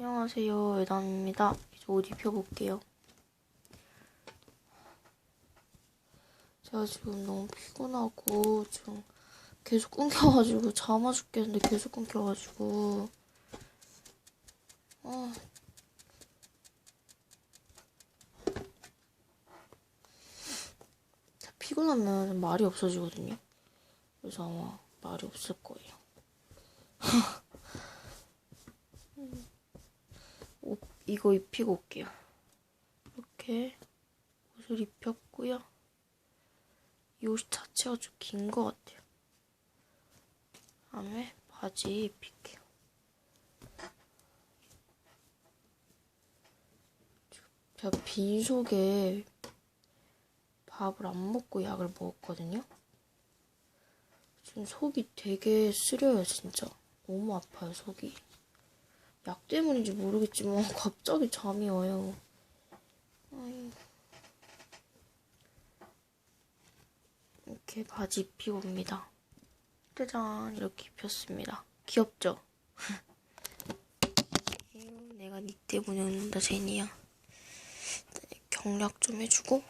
안녕하세요, 에담입니다. 이제 옷 입혀볼게요. 제가 지금 너무 피곤하고, 지금 계속 끊겨가지고, 잠아 죽겠는데 계속 끊겨가지고, 아. 피곤하면 말이 없어지거든요. 그래서 아마 말이 없을 거예요. 옷, 이거 입히고 올게요. 이렇게 옷을 입혔고요. 이 옷 자체가 좀 긴 것 같아요. 다음에 바지 입힐게요. 제가 빈속에 밥을 안 먹고 약을 먹었거든요. 지금 속이 되게 쓰려요, 진짜. 너무 아파요, 속이. 약 때문인지 모르겠지만 갑자기 잠이 와요. 아이. 이렇게 바지 입히고 옵니다. 짜잔 이렇게 입혔습니다. 귀엽죠? 내가 니 때문에 웃는다 제니야. 경락 좀 해주고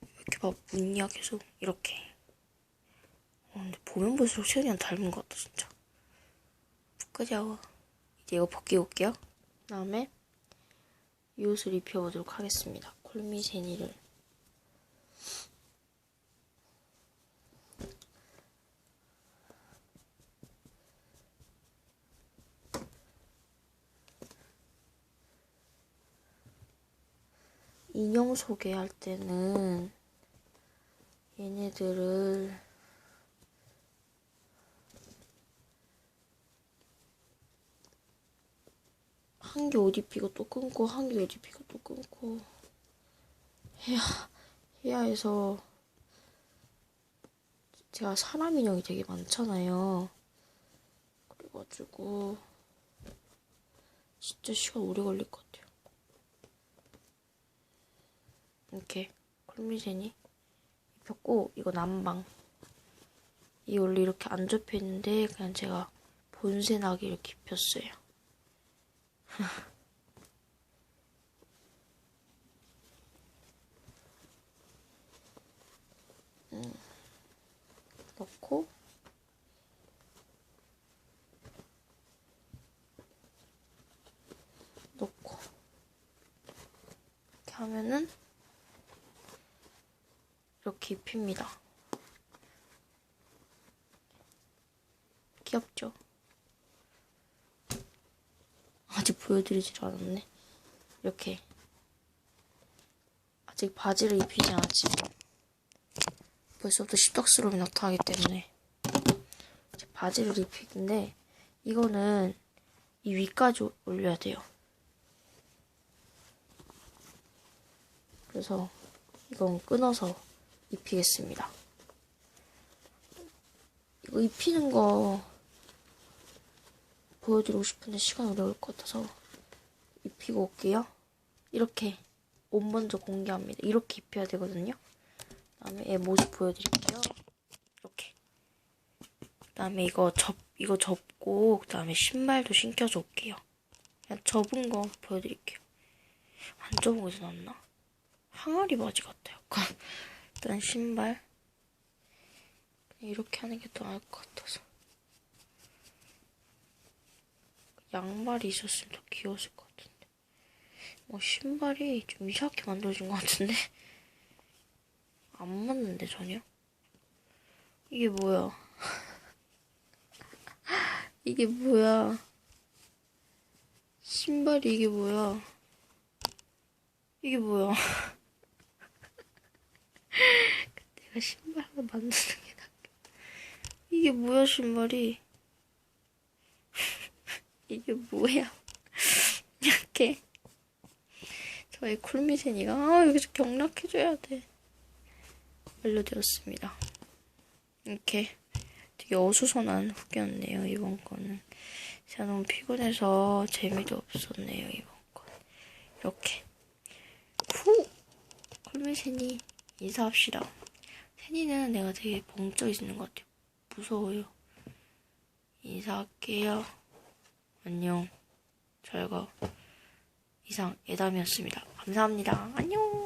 이렇게 막 묻냐 계속 이렇게. 어, 근데 보면 볼수록 채연이랑 닮은 것 같다 진짜. 그죠? 이제 이거 벗기고 올게요. 그 다음에 이 옷을 입혀보도록 하겠습니다. 콜미세니를. 인형 소개할 때는 얘네들을 한개옷 입히고 또 끊고 한개옷 입히고 또 끊고 해야 해야 해서 제가 사람 인형이 되게 많잖아요. 그래가지고 진짜 시간 오래 걸릴 것 같아요. 이렇게 콜미제니 입혔고 이거 남방 이 원래 이렇게 안 접혀 있는데 그냥 제가 본세 나게 이렇게 입혔어요. 음. 넣고 넣고 이렇게 하면은 이렇게 입힙니다. 귀엽죠? 아직 보여드리질 않았네. 이렇게 아직 바지를 입히지 않았지만 벌써부터 십덕스러움이 나타나기 때문에 이제 바지를 입히는데 이거는 이 위까지 올려야 돼요. 그래서 이건 끊어서 입히겠습니다. 이거 입히는 거 보여드리고 싶은데 오래 걸릴 것 같아서 입히고 올게요. 이렇게 옷 먼저 공개합니다. 이렇게 입혀야 되거든요. 그다음에 얘 모습 보여드릴게요. 이렇게. 그다음에 이거 접 이거 접고 그다음에 신발도 신겨줘 올게요. 그냥 접은 거 보여드릴게요. 안 접은 거지 않나? 항아리 바지 같아요. 약간. 일단 신발 이렇게 하는 게 더 나을 것 같아서 양말이 있었으면 더 귀여웠을 것 같은데. 뭐 신발이 좀 이상하게 만들어진 것 같은데? 안 맞는데 전혀? 이게 뭐야? 이게 뭐야? 신발이 이게 뭐야? 이게 뭐야? 내가 신발 하나 만드는 게 낫겠다. 이게 뭐야, 신발이? 이게 뭐야? 이렇게. 저희 쿨미세니가, 아, 여기서 경락해줘야 돼. 완료되었습니다. 이렇게 되게 어수선한 후기였네요, 이번 거는. 제가 너무 피곤해서 재미도 없었네요, 이번 건. 이렇게. 후! 쿨미세니, 인사합시다. 세니는 내가 되게 벙쪄 있는 것 같아요. 무서워요. 인사할게요. 안녕. 잘 가. 이상 애담이었습니다. 감사합니다. 안녕.